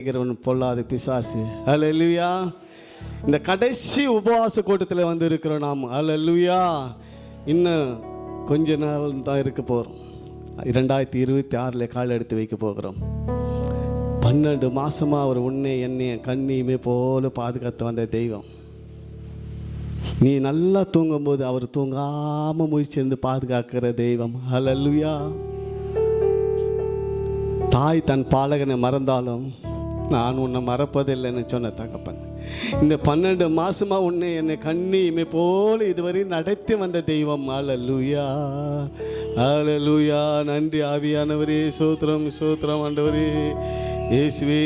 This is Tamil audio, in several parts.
இருக்கிறவன் பொல்லாது பிசாசு. அல்லேலூயா இந்த கடைசி உபவாச கூட்டத்தில் வந்து இருக்கிறோம் நாம். அல்லேலூயா இன்னும் கொஞ்ச நாள் தான் இருக்க போகிறோம் இரண்டாயிரத்தி இருபத்தி ஆறில் கால் எடுத்து வைக்க போகிறோம். பன்னெண்டு மாசமா அவர் உன்னை என்னைய கண்ணியுமே போல பாதுகாத்து வந்த தெய்வம். நீ நல்லா தூங்கும்போது அவர் தூங்காமல் முயற்சிருந்து பாதுகாக்கிற தெய்வம். அல்லேலூயா தாய் தன் பாலகனை மறந்தாலும் நான் உன்னை மறப்பதில்லைன்னு சொன்ன தகப்பன். இந்த பன்னெண்டு மாசமா உன்னை என்னை கண்ணியுமே போல இதுவரை நடத்தி வந்த தெய்வம். அலலுயா அலலுயா நன்றி ஆவியானவரே சோத்திரம் சோத்திரம் ஆண்டவரே. இயேசுவே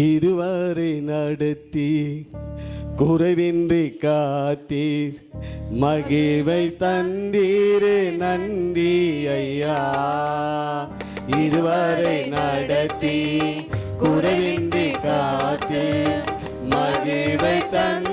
இதுவரை நடத்தி குறைவின்றி காத்தீர். மகிழ்வை தந்தீரே நன்றி ஐயா. இதுவரை நடத்தி குறைவின்றி காத்து மகிழ்வை தந்த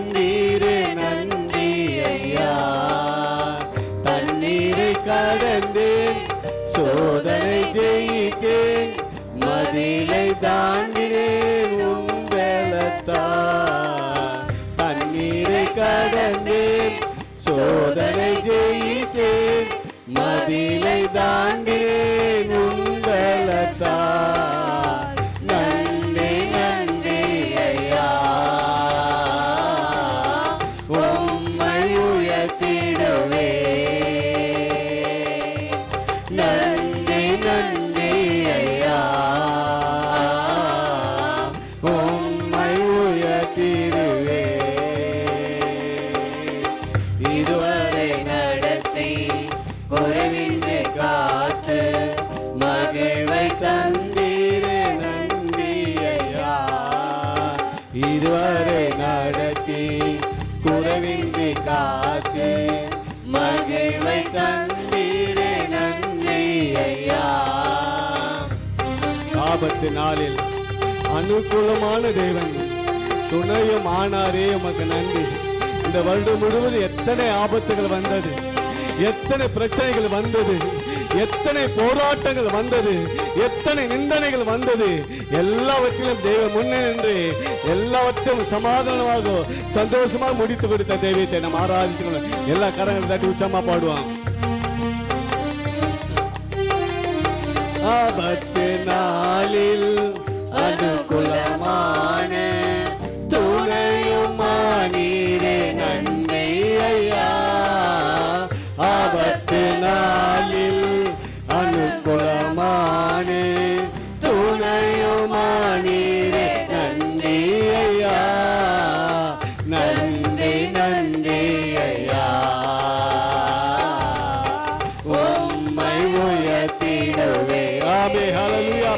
ஆபத்து நாளில் அனுகூலமான தேவன் துணையும் ஆனாரே உமக்கு நன்றி. இந்த வருடம் முழுவதும் எத்தனை ஆபத்துகள் வந்தது எத்தனை பிரச்சனைகள் வந்தது எத்தனை போராட்டங்கள் வந்தது எத்தனை நிந்தனைகள் வந்தது எல்லாவற்றிலும் தெய்வ முன்னே நின்று எல்லாவற்றையும் சமாதானமாக சந்தோஷமாக முடித்து கொடுத்த தெய்வத்தை நம்ம ஆராதிக்கணும் எல்லா கரங்களும் தட்டி உச்சமா பாடுவான் ஆபத்து நாளில்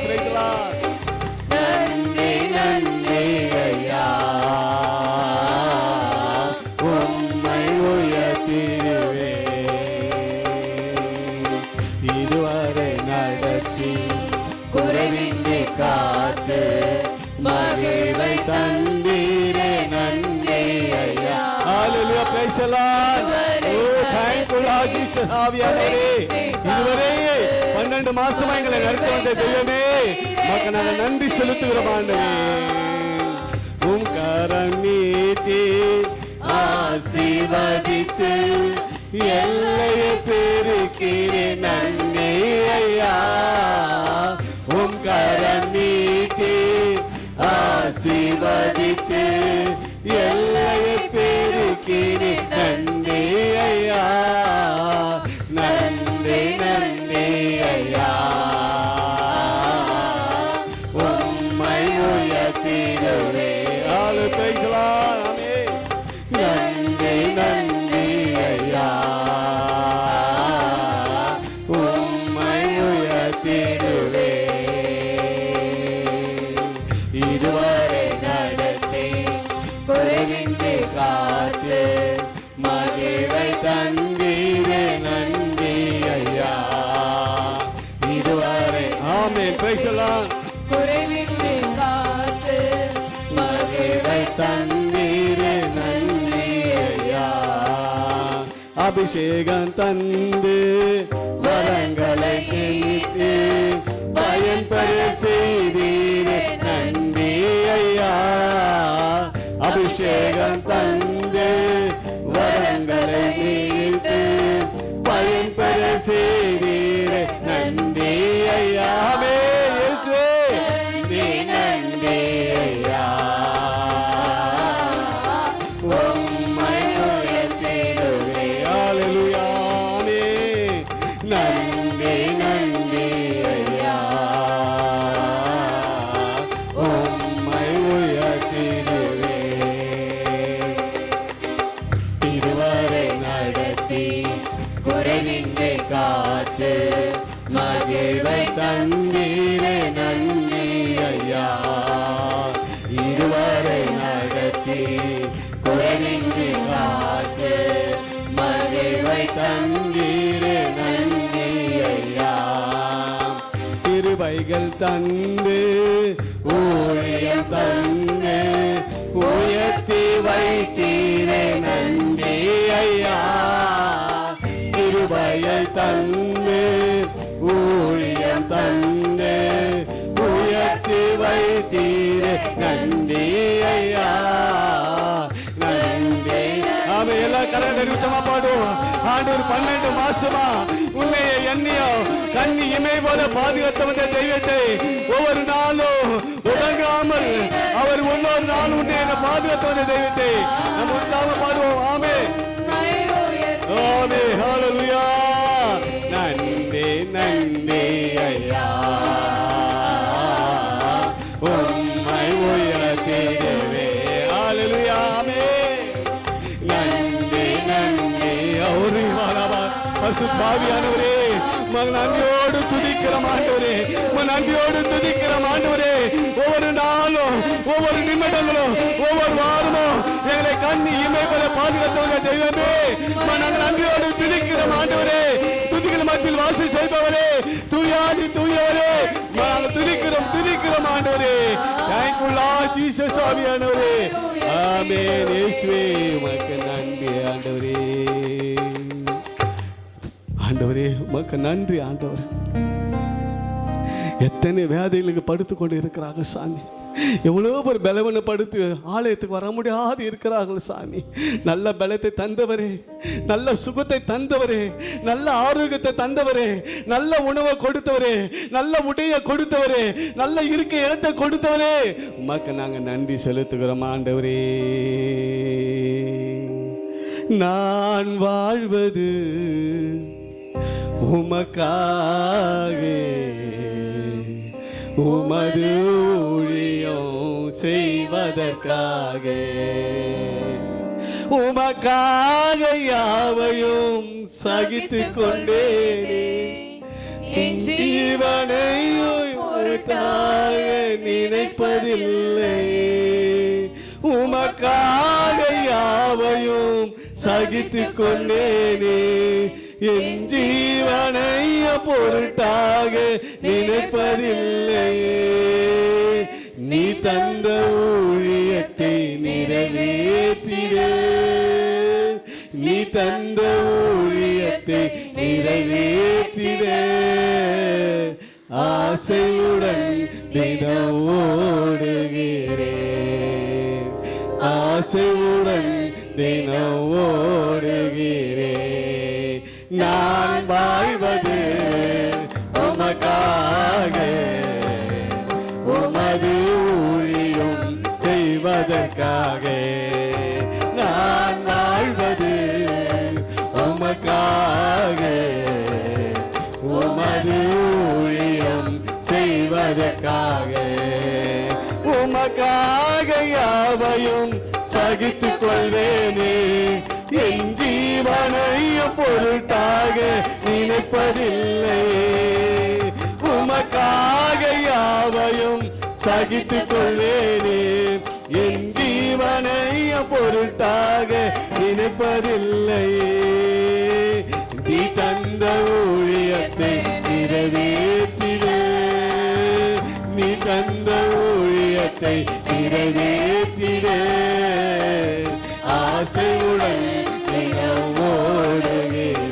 Lord நன்றி நன்றி ஐயா உம்மை உயர்த்திடுவே இதுவரை நடத்தி குறைவின்றி காத்து மகிழ்வை தந்தீரே நன்றி ஐயா ஹalleluya praise the Lord oh thank you Lord Jesus ஆவியானவரே இதுவரை இரண்டு மாசமா எங்களை நடத்தி வந்த தெய்வமே மக்கள் நாங்கள் நன்றி செலுத்துகிறோம் ஆண்டவே உம் கரம் நீட்டி ஆசீர்வதித்து எல்லைய பெருக்கிறே நன்றி ஐயா. உம் கரம் நீட்டி ஆசீர்வதித்து எல்லைய பெருக்கிறே நன்றி ஐயா. தண்ணீர் நன்மையா அபிஷேகம் தந்து வரங்களை கேட்டு பயன்பெற செய்தீரே நன்றி ஐயா அபிஷேகம் தந்து நடத்தி குறைவின்றி காத்து மகிழ்வை தந்தீரே நன்றி ஐயா திருவைகள் தந்து ஆமா எல்லா கரங்களை உச்சமா பாடுவோம். ஆண்டவர் பன்னெண்டு மாசமா உண்மையை எண்ணியோ கண்ணி இமை போல பாதுகாத்த வந்த தெய்வத்தை ஒவ்வொரு நாளும் உதங்காமல் அவர் ஒவ்வொரு நாளும் உண்டு என்னை பாதுகாத்த வந்த தெய்வத்தை நம்ம உற்சாக பாடுவோம். ஆமே. மாறாவா மகன் நன்றியோடு துதிக்கிற ஆண்டவரே. உன் நன்றியோடு துதிக்கிற ஆண்டவரே. ஒவ்வொரு நாளும் ஒவ்வொரு நிமிடங்களும் ஒவ்வொரு வாரமும் எங்களை கண்ணி இமை போல பாதுகாத்தவங்க தெய்வமே. உம்மை நாங்கள் நன்றியோடு துதிக்கிற ஆண்டவரே. துதிக்கிற மத்தியில் வாசி செய்பவரே. துயாதி தூயவரே. உம்மை நாங்கள் துதிக்கிறோம் துதிக்கிறோம் ஆண்டவரே. தேங்க்யூலா ஜீசஸ் ஆவியானவரே. ஆமே நேஸ்வே உமக்கு நன்றி ஆண்டவரே. ஆண்டவரே உமக்கு நன்றி ஆண்டவர். எத்தனை வேதைகளுக்கு படுத்து கொண்டு இருக்கிறாங்க சாமி. எவ்வளோ பேர் பலவனை படுத்து ஆலயத்துக்கு வர முடியாது இருக்கிறார்கள் சாமி. நல்ல பலத்தை தந்தவரே நல்ல சுகத்தை தந்தவரே நல்ல ஆரோக்கியத்தை தந்தவரே நல்ல உணவை கொடுத்தவரே நல்ல உடையை கொடுத்தவரே நல்ல இருக்க இடத்தை கொடுத்தவரே. உமக்கு நாங்கள் நன்றி செலுத்துகிறோம் ஆண்டவரே. நான் வாழ்வது உமக்காக உமது ஊழியம் செய்வதற்காக உமக்காக யாவையும் சகித்து கொண்டே என் ஜீவனை ஒருத்தாக நினைப்பதில்லை. உமக்காக யாவையும் சகித்து கொண்டேனே என் ஜீவனை பொருட்டாக நினைப்பதில்லையே. நீ தந்த ஊழியத்தை நிறைவேற்றிட. நீ தந்த ஊழியத்தை நிறைவேற்றிட. ஆசையுடன் தினம் ஓடுகிறேன். ஆசையுடன் தினம் ஓ யாவையும் சகித்துக் கொள்வேனே. என் ஜீவனையும் பொருட்டாக நினைப்பதில்லை. உமக்காக யாவையும் சகித்துக் கொள்வேனே. என் ஜீவனையும் பொருட்டாக நினைப்பதில்லை. நீ தந்த ஊழியத்தை நிறைவேற்றிடு. நீ தந்த ஊழியத்தை நிறைவேற்றிட ஆசையுடன் தினம் ஓடுகிறேன்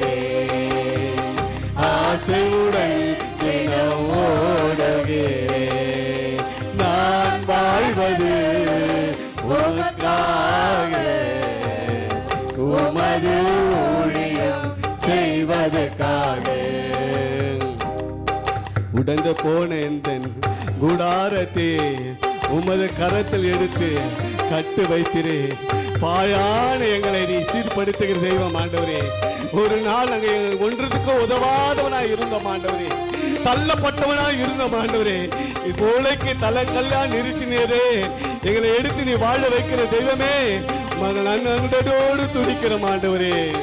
ஆசையுடன் தினம் ஓடுகிறேன் நான் வாழ்வது உமக்காக. உமது ஊழியம் செய்வதற்காக. உடந்து போன என் கூடாரத்தே. உமது கரத்தில் எடுத்து கட்டு வைத்திரு. பாழான எங்களை நீ சீர்படுத்துகிற தெய்வம் ஆண்டவரே. ஒரு நாள் நாங்கள் ஒன்றுக்கு உதவாதவனாய் இருந்தோம் ஆண்டவரே. தள்ளப்பட்டவனாய் இருந்தோம் ஆண்டவரே. இப்போலைக்கு தலைக்கல்லா நிறுத்தினேரே எங்களை எடுத்து நீ வாழ வைக்கிற தெய்வமே. மகள் அண்ணோடு துடிக்கிற ஆண்டவரே.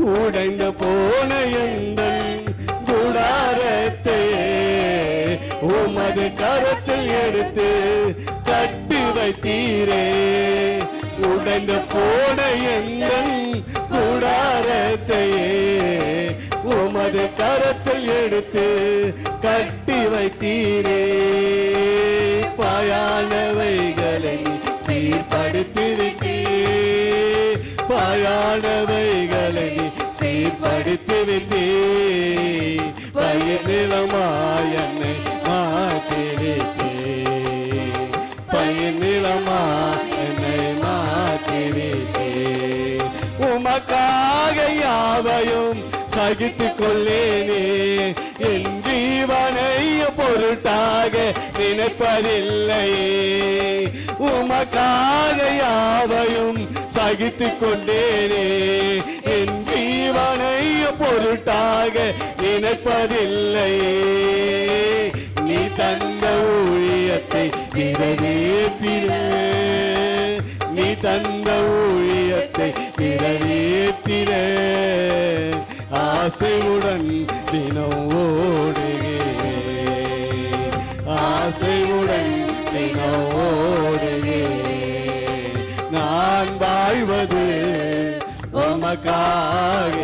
உடைந்த போன எந்தன் குடாரத்தை உமது கரத்தில் எடுத்து கட்டி வைத்தீரே. உடைந்து போன எங்கள் குடாரத்தை உமது கரத்தில் எடுத்து கட்டி வைத்தீரே. பாயானவைகளை சீர்படுத்திருக்கே பாழானவைகளை சீர்படுத்தி விட்டே சகித்துக் கொள்ளேனே என் ஜீவனை பொருட்டாக நினைப்பதில்லையே. உமக்காக யாவையும் சகித்துக் கொண்டேனே என் ஜீவனை பொருட்டாக நினைப்பதில்லையே. நீ தந்த ஊழியத்தை நிறைவேற்றினே நீ தந்த ஊழியத்தை நிறைவேற்றினே ஆசையுடன் தினம் ஓடுகிறேன் ஆசையுடன் தினம் ஓடுகிறேன் நான் வாழ்வது உமக்காக.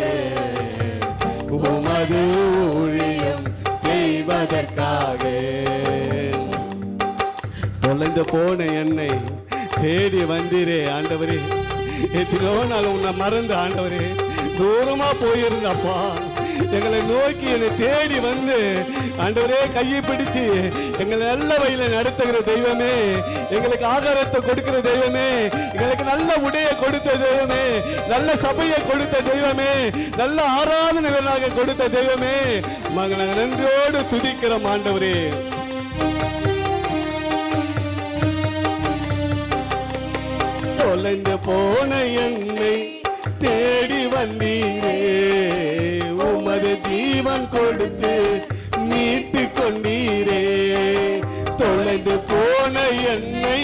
உமது ஊழியம் செய்வதற்காக. தொலைந்து போன என்னை தேடி வந்தீரே ஆண்டவரே. எத்தனையோ நாள் உன்னை மறந்து ஆண்டவரே. தூரமா போயிருந்தப்பா. எங்களை நோக்கி என்னை தேடி வந்து ஆண்டவரே கையை பிடிச்சு எங்களை நல்ல வழியில நடத்துகிற தெய்வமே எங்களுக்கு ஆகாரத்தை கொடுக்கிற தெய்வமே எங்களுக்கு நல்ல உடையை கொடுத்த தெய்வமே நல்ல சபையை கொடுத்த தெய்வமே நல்ல ஆராதனைகளாக கொடுத்த தெய்வமே நாங்கள் நன்றியோடு துதிக்கிறோம் ஆண்டவரே. தொலைந்து போன என்னை தேடி வந்தீரே. உமது ஜீவன் கொடுத்து மீட்டு கொண்டீரே. தொலைந்து போன என்னை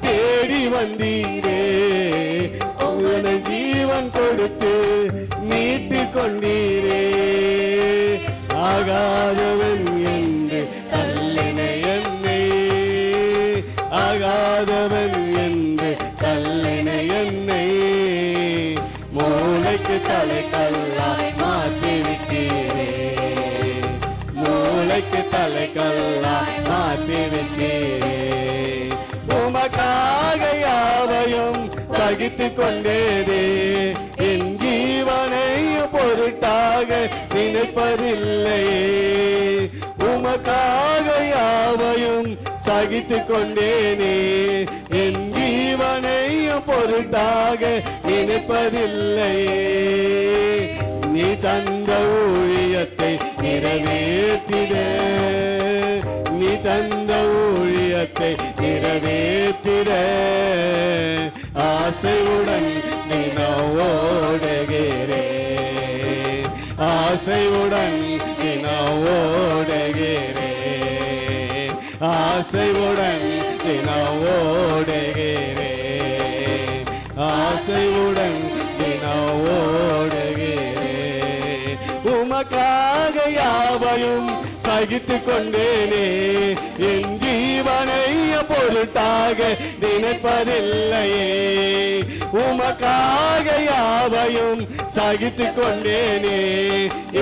தேடி வந்தீரே. உமது ஜீவன் கொடுத்து மீட்டு கொண்டீரே. ஆகாது சகித்து கொண்டேரே என் ஜீவனை பொருட்டாக நினைப்பதில்லையே உமக்காக யாவையும் சகித்து கொண்டேனே என் ஜீவனை பொருட்டாக நினைப்பதில்லையே நீ தந்த ஊழியத்தை நிறைவேற்றிட. நீ தந்த ஊழியத்தை நிறைவேற்றிட. ஆசையுடன் தினம் ஆசையுடன் தினம் ஆசையுடன் தினம் ஆசையுடன் தினம் உமக்காக யாவையும் சகித்து கொண்டேனே என் ஜீவனை பொருட்டாக நினைப்பதில்லையே. உமக்காக யாவையும் சகித்து கொண்டேனே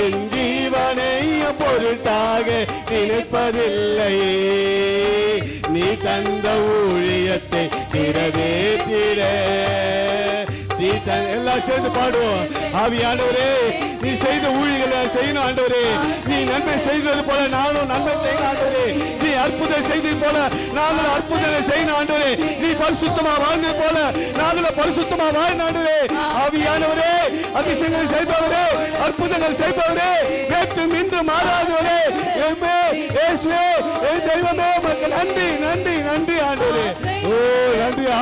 என் ஜீவனை பொருட்டாக நினைப்பதில்லையே. நீ தந்த ஊழியத்தை நிறைவேற்றிட. நீ எல்லாம் சேர்ந்து பாடுவோம். ஆவியானவரே நீ செய்த ஊழிகளை செய்யணும் ஆண்டவரே. நீ நன்மை செய்தது போல நானும் நன்மை செய்யணும் ஆண்டவரே. நீ அற்புதம் செய்தது போல நாங்களும் அற்புதங்களை செய்யணும் ஆண்டவரே. நீ பரிசுத்தமா வாழ்ந்தது போல நாங்களும் பரிசுத்தமா வாழ்ந்த ஆண்டவரே. ஆவியானவரே அதிசயங்களை செய்பவரே அற்புதங்கள் செய்பவரே. நேற்றும் இன்று மாறாதவரே. எம்மே, இயேசுவே என் தெய்வமே உமக்கு நன்றி நன்றி நன்றி ஆண்டவரே.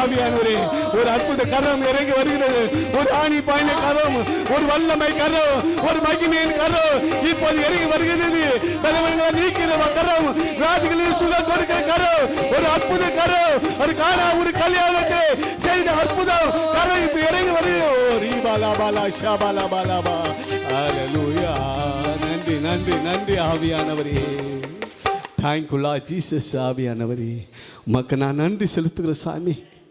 ஆவியானவரே ஒரு அற்புத கரம் இறங்கி வருகிறது. ஒரு ஆணி பாயின கரம் ஒரு வல்லமை கரம் ஒரு மகிமையின் கரம் இப்போது இறங்கி வருகிறது. தலைவர்களை நீக்கிற கரம் வியாதிகளில் சுகம் கொடுக்கிற கரம் ஒரு அற்புத கரம். ஒரு காணா ஒரு கல்யாணத்தை செய்த அற்புதம். கரம் இப்ப இறங்கி வருகிறது. ஓ ரீபாலா பாலா ஷா பாலா பாலா பா ஹalleluya. நன்றி நன்றி நன்றி ஆவியானவரே. தேங்க்யூலா ஜீசஸ் ஆவியானவரே. உமக்கு நான் நன்றி செலுத்துகிற சாமி.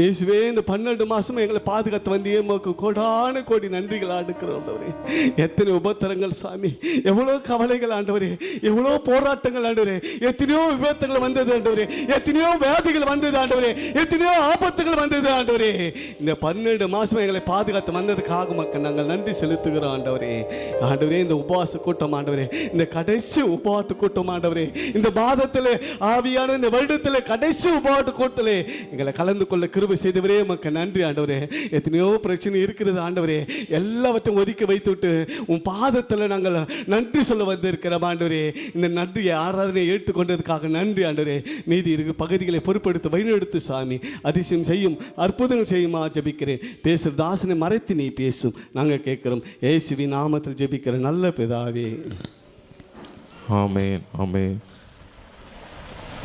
இயேசுவே இந்த பன்னெண்டு மாதமும் எங்களை பாதுகாத்து வந்து உமக்கு கோடான கோடி நன்றிகள் ஆண்டுக்கிறோம் ஆண்டவரே. எத்தனை உபத்திரங்கள் சாமி. எவ்வளோ கவலைகள் ஆண்டவரே. எவ்வளோ போராட்டங்கள் ஆண்டவரே. எத்தனையோ விபத்துகள் வந்தது ஆண்டவரே. எத்தனையோ வியாதிகள் வந்தது ஆண்டவரே. எத்தனையோ ஆபத்துகள் வந்தது ஆண்டவரே. இந்த பன்னெண்டு மாதம் எங்களை பாதுகாத்து வந்ததுக்காக மக்கள் நாங்கள் நன்றி செலுத்துகிறோம் ஆண்டவரே. ஆண்டவரே இந்த உபவாச கூட்டம் ஆண்டவரே. இந்த கடைசி உபவாச கூட்டம் ஆண்டவரே. இந்த பாதத்தில் ஆவியான இந்த வருடத்தில் கடைசி உபவாச கூட்டத்தில் எங்களை கலந்து கொள்ள கிருபை செய்தவரே உமக்கு நன்றி ஆண்டவரே. எத்தனையோ பிரச்சனை இருக்கிறது ஆண்டவரே. எல்லாவற்றையும் ஒதுக்கி வைத்து விட்டு உன் பாதத்தில் நாங்கள் நன்றி சொல்ல வந்திருக்கிறோம் ஆண்டவரே. இந்த நன்றியை ஆராதனை எடுத்துக்கொண்டதுக்காக நன்றி ஆண்டவரே. மீதி இருக்கு பகுதிகளை பொறுப்படுத்த வழிநடத்து சாமி. அதிசயம் செய்யும் அற்புதங்கள் செய்யுமா ஜபிக்கிறேன். பேசுகிற தாசனை மறைத்து நீ பேசும். நாங்கள் கேட்குறோம் ஏசுவி நாமத்தில் ஜபிக்கிற நல்ல பிதாவே. ஆமே ஆமென்.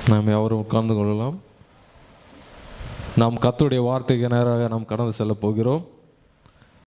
நாம் யாரும் உட்கார்ந்து கொள்ளலாம். நாம் கத்துடைய வார்த்தைக்கு நேராக நாம் கடந்து செல்ல போகிறோம்.